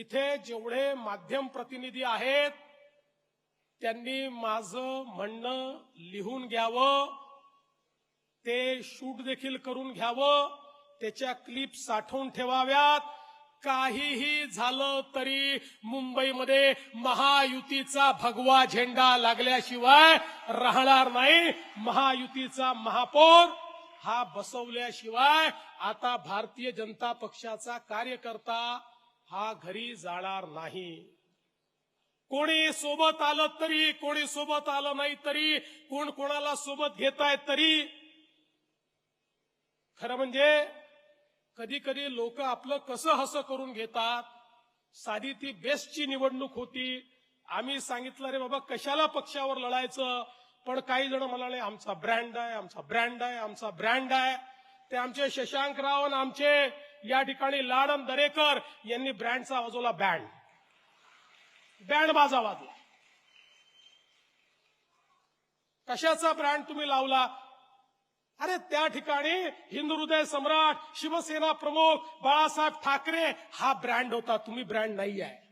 इथे जेवढे माध्यम प्रतिनिधी आहेत त्यांनी माझं म्हणणं लिहून घ्यावं ते शूट देखील करून घ्यावं त्याच्या क्लिप साठवून ठेवाव्यात. काहीही झालं तरी मुंबईमध्ये महायुतीचा भगवा झेंडा लागल्याशिवाय राहणार नाही. महायुतीचा महापौर हा बसवल्याशिवाय आता भारतीय जनता पक्षाचा कार्यकर्ता हा घरी जाणार नाही. कोणी सोबत आलं तरी कोणी सोबत आलं नाही तरी कोण कोणाला सोबत घेताय तरी. खरं म्हणजे कधी कधी लोक आपलं कसं हसं करून घेतात साधी ती बेस्टची निवडणूक होती. आम्ही सांगितलं रे बाबा कशाला पक्षावर लढायचं? पण काही जण म्हणाले आमचा ब्रँड आहे आमचा ब्रँड आहे आमचा ब्रँड आहे. ते आमचे शशांक राव आणि आमचे या ठिकाणी लाडन दरेकर यांनी ब्रँडचा वाजवला बँड. बँड बाजा वाजला कशाचा ब्रँड तुम्ही लावला? अरे त्या ठिकाणी हिंदू हृदय सम्राट शिवसेना प्रमुख बाळासाहेब ठाकरे हा ब्रँड होता. तुम्ही ब्रँड नाही आहे